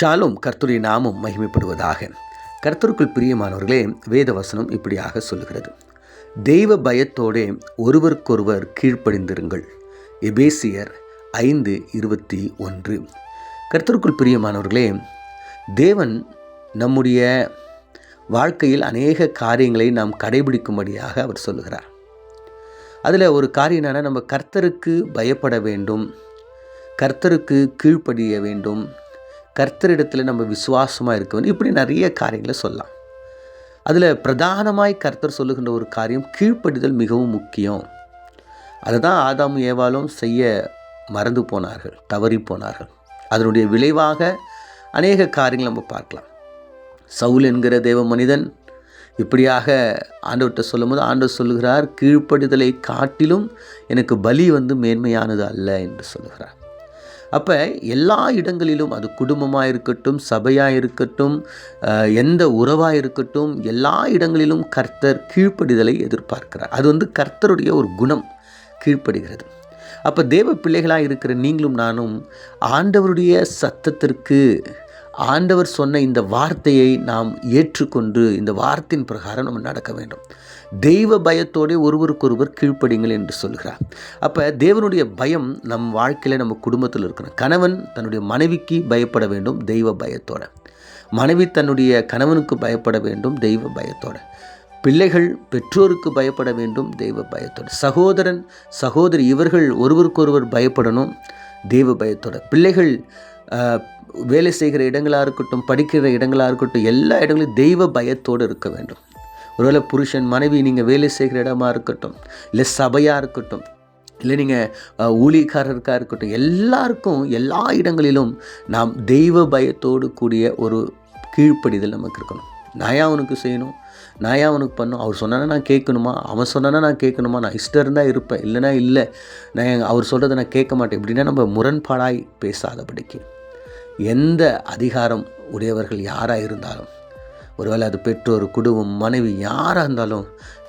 ஷாலும் கர்த்தருடைய நாமும் மகிமைப்படுவதாக. கர்த்தருக்குள் பிரியமானவர்களே வேதவசனம் இப்படியாக சொல்லுகிறது. தெய்வ பயத்தோடே ஒருவருக்கொருவர் கீழ்ப்படிந்திருங்கள். எபேசியர் ஐந்து இருபத்தி ஒன்று. கர்த்தருக்குள் பிரியமானவர்களே தேவன் நம்முடைய வாழ்க்கையில் அநேக காரியங்களை நாம் கடைபிடிக்கும்படியாக அவர் சொல்லுகிறார். அதில் ஒரு காரியம் என்னென்னா நம்ம கர்த்தருக்கு பயப்பட வேண்டும் கர்த்தருக்கு கீழ்ப்படிய வேண்டும் கர்த்தரிடத்தில் நம்ம விசுவாசமாக இருக்க வேண்டும் இப்படி நிறைய காரியங்களை சொல்லலாம். அதில் பிரதானமாய் கர்த்தர் சொல்லுகின்ற ஒரு காரியம் கீழ்ப்படுதல் மிகவும் முக்கியம். அதை தான் ஆதாம் ஏவாலும் செய்ய மறந்து போனார்கள் தவறி போனார்கள். அதனுடைய விளைவாக அநேக காரியங்கள் நம்ம பார்க்கலாம். சவுல் என்கிற தேவ மனிதன் இப்படியாக ஆண்டவர்கிட்ட சொல்லும்போது ஆண்டவர் சொல்லுகிறார் கீழ்ப்படுதலை காட்டிலும் எனக்கு பலி வந்து மேன்மையானது அல்ல என்று சொல்லுகிறார். அப்போ எல்லா இடங்களிலும் அது குடும்பமாக இருக்கட்டும் சபையாக இருக்கட்டும் எந்த உறவாக இருக்கட்டும் எல்லா இடங்களிலும் கர்த்தர் கீழ்ப்படிதலை எதிர்பார்க்கிறார். அது வந்து கர்த்தருடைய ஒரு குணம் கீழ்ப்படுகிறது. அப்போ தேவ பிள்ளைகளாக இருக்கிற நீங்களும் நானும் ஆண்டவருடைய சத்தத்திற்கு ஆண்டவர் சொன்ன இந்த வார்த்தையை நாம் ஏற்றுக்கொண்டு இந்த வார்த்தையின் பிரகாரம் நம்ம நடக்க வேண்டும். தெய்வ பயத்தோடே ஒருவருக்கொருவர் கீழ்ப்படிங்கள் என்று சொல்கிறார் அப்போ தேவனுடைய பயம் நம் வாழ்க்கையில் நம்ம குடும்பத்தில் இருக்கணும். கணவன் தன்னுடைய மனைவிக்கு பயப்பட வேண்டும் தெய்வ பயத்தோட. மனைவி தன்னுடைய கணவனுக்கு பயப்பட வேண்டும் தெய்வ பயத்தோட. பிள்ளைகள் பெற்றோருக்கு பயப்பட வேண்டும் தெய்வ பயத்தோட. சகோதரன் சகோதரி இவர்கள் ஒருவருக்கொருவர் பயப்படணும் தெய்வ பயத்தோட. பிள்ளைகள் வேலை செய்கிற இடங்களாக இருக்கட்டும் படிக்கிற இடங்களாக இருக்கட்டும் எல்லா இடங்களிலும் தெய்வ பயத்தோடு இருக்க வேண்டும். ஒருவேளை புருஷன் மனைவி நீங்கள் வேலை செய்கிற இடமா இருக்கட்டும் இல்லை சபையாக இருக்கட்டும் இல்லை நீங்கள் ஊழியக்காரருக்காக இருக்கட்டும் எல்லாருக்கும் எல்லா இடங்களிலும் நாம் தெய்வ பயத்தோடு கூடிய ஒரு கீழ்ப்படிதல் நமக்கு இருக்கணும். நான் ஏன் அவனுக்கு செய்யணும்? நான் ஏன் அவனுக்கு பண்ணும் அவர் சொன்னானா நான் கேட்கணுமா? அவன் சொன்னானா நான் கேட்கணுமா? நான் இஷ்டம் இருந்தால் இருப்பேன். இல்லைனா இல்லை. நான் அவர் சொல்கிறத நான் கேட்க மாட்டேன். இப்படின்னா நம்ம முரண்பாடாய் பேசாதபடிக்கு. எந்த அதிகாரம் உடையவர்கள் யாராக இருந்தாலும் ஒருவேளை அது பெற்றோர் குடும்பம் மனைவி யாராக இருந்தாலும்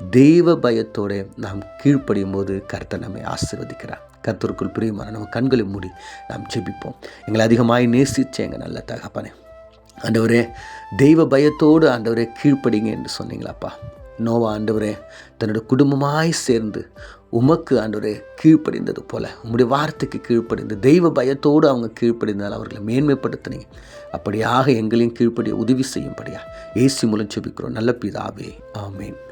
தெய்வ பயத்தோடு நாம் கீழ்ப்படியும் போது கர்த்தர் நம்மை ஆசீர்வதிக்கிறார். கர்த்தருக்குள் பிரியமான நம்ம கண்களை மூடி நாம் ஜெபிப்போம். எங்களை அதிகமாக நேசிச்ச எங்கள் நல்ல தகப்பனே ஆண்டவரே தெய்வ பயத்தோடு ஆண்டவரே கீழ்ப்படிங்க என்று சொன்னீங்களாப்பா. நோவா ஆண்டவரே தன்னோட குடும்பமாய் சேர்ந்து உமக்கு ஆண்டவரே கீழ்ப்படிந்தது போல உங்களுடைய வார்த்தைக்கு கீழ்ப்படிந்து தெய்வ பயத்தோடு அவங்க கீழ்ப்படிந்தால் அவர்களை மேன்மைப்படுத்தினீங்க அப்படியாக எங்களையும் கீழ்ப்படிய உதவி செய்யும்படியா ஏசி மூலம் செபிக்கிறோம். நல்ல பிதாவே ஆமேன்.